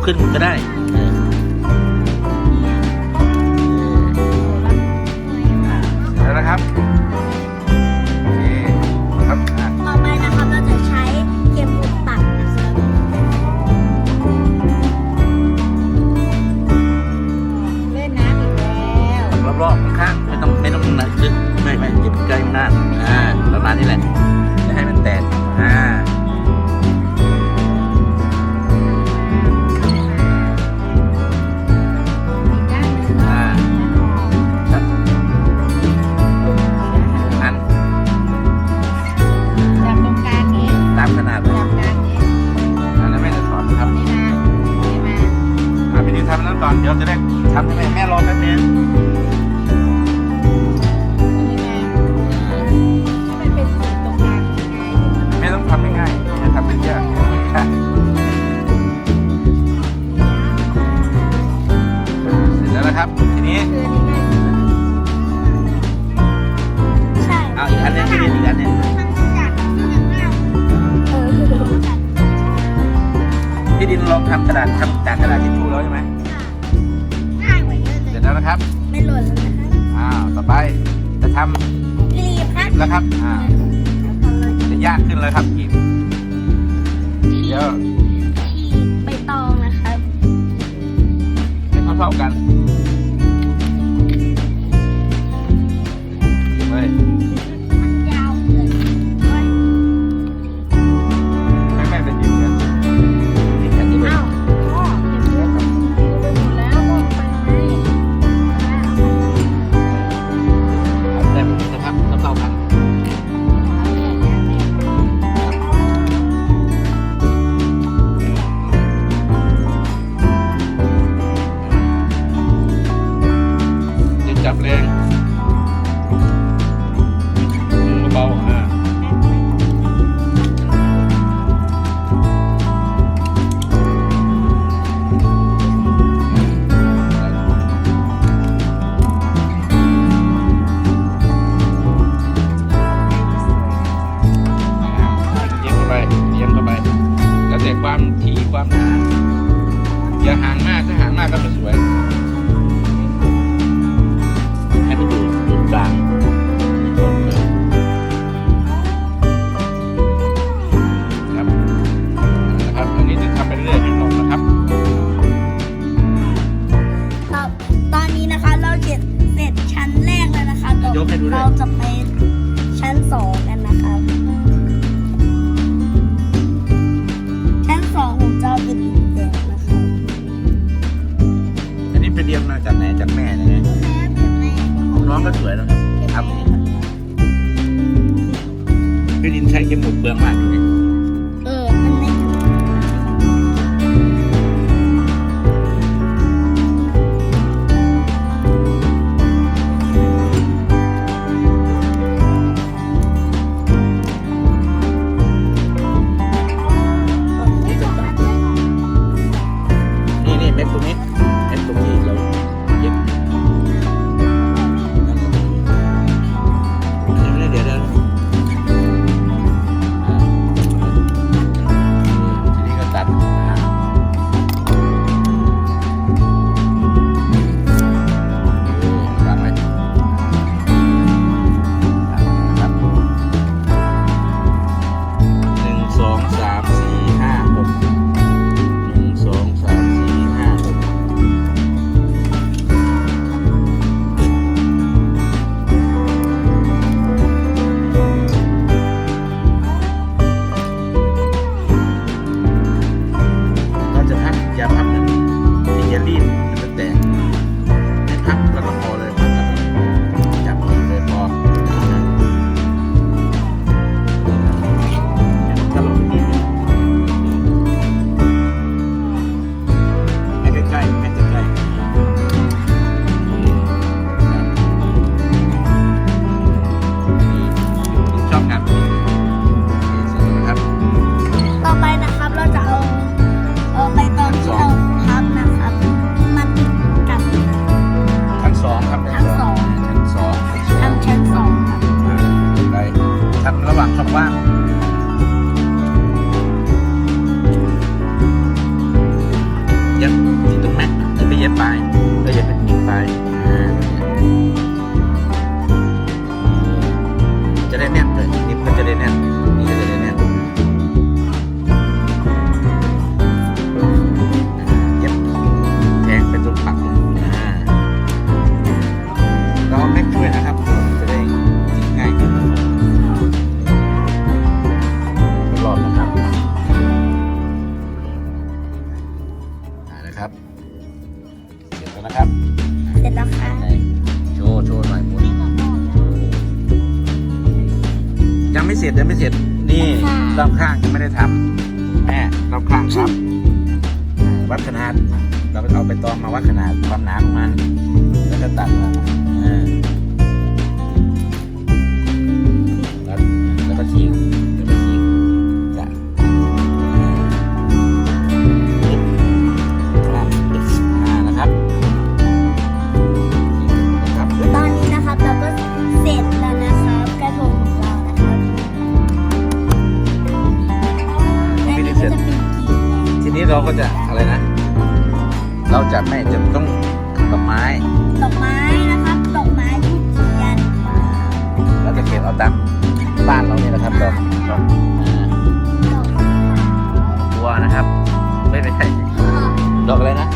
กขึ้นก็ได้เออแล้วนะครับโอเคครับอะต่อไปนะครับเราจะใช้เข็มหมุดตัดนะครับเล่นน้ำอีกแล้วรอบๆข้างๆไม่ต้องไม่ต้องหนักลึกไม่ไม่อย่าไปใกล้ข้างหน้าอ่าประมาณนี้แหละจะให้มัน ทำนั้นก่อน เดี๋ยวจะได้ทำให้แม่แม่รอแป๊บนึงนี่มาให้มันเป็นสีตรงกลางยังไงแม่ต้องทำง่ายๆอย่าทำเป็นยากเสร็จแล้วนะครับ ทีนี้คือนี่ง่ายสุดแล้วใช่เอาอีกอันหนึงทีนี้อีกอันหนึงเออพี่ดินลองทำกระดาษทำจากกระดาษทิชชู่แล้วใช่ไหม นะครับ ไม่หล่นแล้วนะคะอ้าวต่อไปจะทรีบคำรับคลิปแล้วครับอ่าจะยากขึ้นเลยครับคลิปเดี๋ยวที่ใบตองนะครับให้เท่าๆกัน ความหนาอย่าห่างมากถ้าห่างมากก็ไม่สวย ให้มันอยู่อยู่กลางครับนะครับอันนี้จะทำไปเรื่อยๆให้ลงนะครับ ครับ ตอนนี้นะคะเราเก็บเสร็จชั้นแรกแล้วนะคะต่อยกให้ดูด้วยเราจะไปชั้นสอง เรียนมาจากไหนจากแม่นะเนี่ยของน้องก็สวยแล้วครับทำเองครับพี่ดินใช้เข็มหมุดเปลืองมากเลย Bye. รอบข้างยังไม่ได้ทำแม่รอบข้างครับอ่าวัดขนาด เราเอาไปตองมาวัดขนาดความหนาของมัน แล้วก็ตัดอ่า เราจะไม่จะต้องดอกไม้ ดอกไม้นะครับ ดอกไม้ทูบเทียนแล้วก็เก็บเอาตามบ้านเราเนี่ยนะครับดอกดอกอ่าดอกบัวนะครับ ไม่ไม่ใช่ดอกอะไรนะ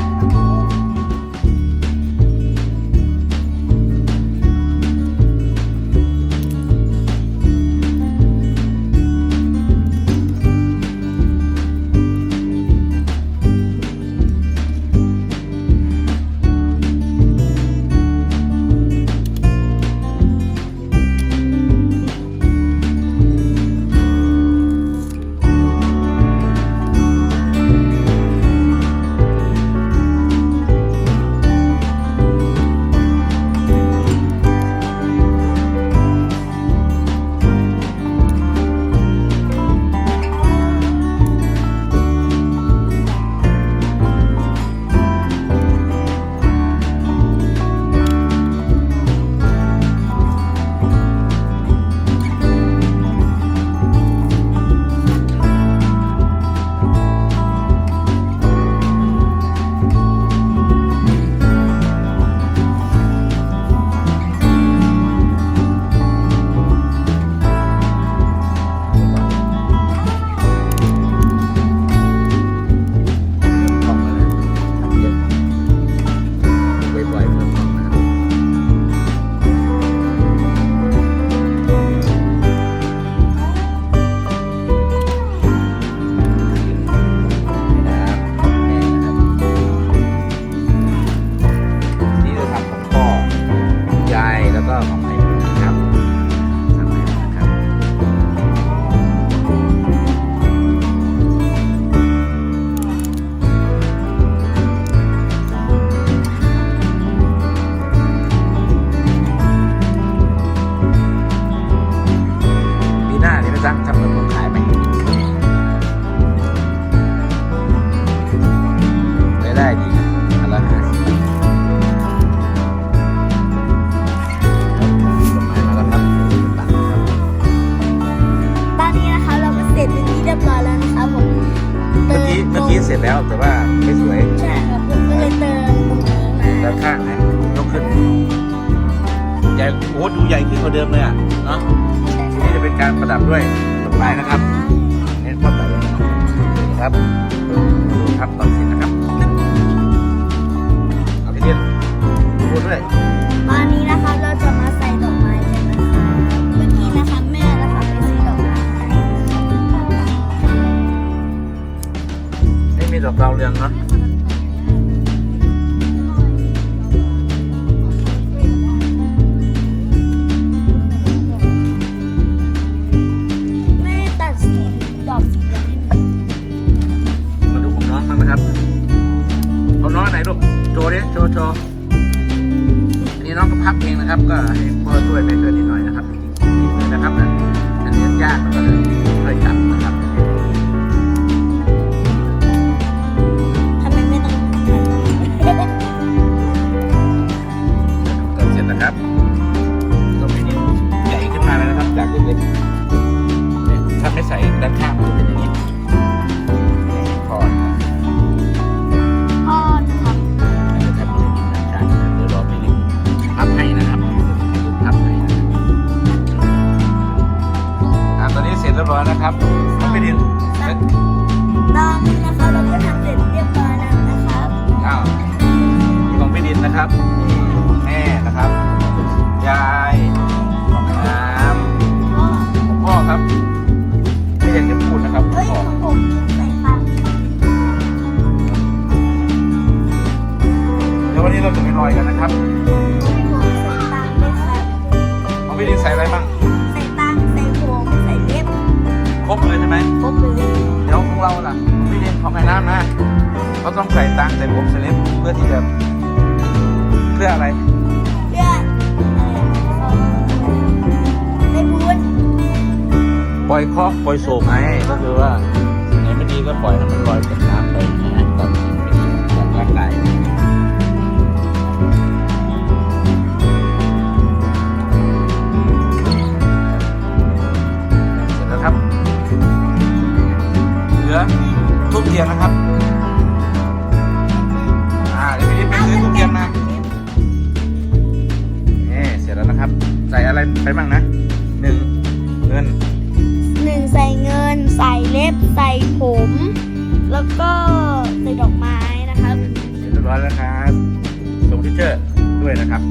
ปีหน้านี่ไปตั้งทำขนมขายไหมรายได้ดีนะอันละห้าสิบบาทครับดอกไม้มาแล้วครับตัดครับตอนนี้นะคะเราก็เสร็จเป็นที่เรียบร้อยแล้วนะครับผมเมื่อกี้เมื่อกี้เสร็จแล้วแต่ว่าไม่สวยใช่ครับผมก็เลยเติมตรงนี้มาด้านข้างนะยกขึ้นใหญ่โอ้ดูใหญ่ขึ้นกว่าเดิมเลยอะเนาะนี่จะ เป็นการประดับด้วยดอกไม้นะครับนี่พ่อแต่เลยนะครับดูครับตอนเสร็จนะครับเอาไปเรียนพูดด้วยตอนนี้นะคะเราจะมาใส่ดอกไม้กันนะคะเมื่อกี้นะคะแม่นะคะไปซื้อดอกไม้ให้ไม่มีดอกดาวเรืองเนาะ โชว์โชว์อันนี้น้องก็พับเองนะครับ ก็ให้พ่อช่วยไปช่วยนิดหน่อยนะครับจริงๆนะครับนะอันนี้ยากมันก็เลย ววันนี้เราจะไปลอยกันนะครับผมใส่ตังค์ด้วยครับของพี่ดินใส่อะไรบ้างใส่ตังค์ใส่ผมใส่เล็บรบเลยใช่ไหมครบเลยเดี๋ยวของเราล่ะพี่เรียนของไอ้น้ำนะเขาต้องใส่ตังค์ใส่ผมสลิปเพื่อที่จะเพื่ออะไรเพื่อได้บุญปล่อยเคราะห์ปล่อยโศกไงก็คือว่าสิ่งไหนไม่ดีก็ปล่อยให้มันลอยจากน้ำไป แล้วก็ใส่ดอกไม้นะครับเสร็จเรียบร้อยแล้วครับส่งทิเชอร์ด้วยนะครับ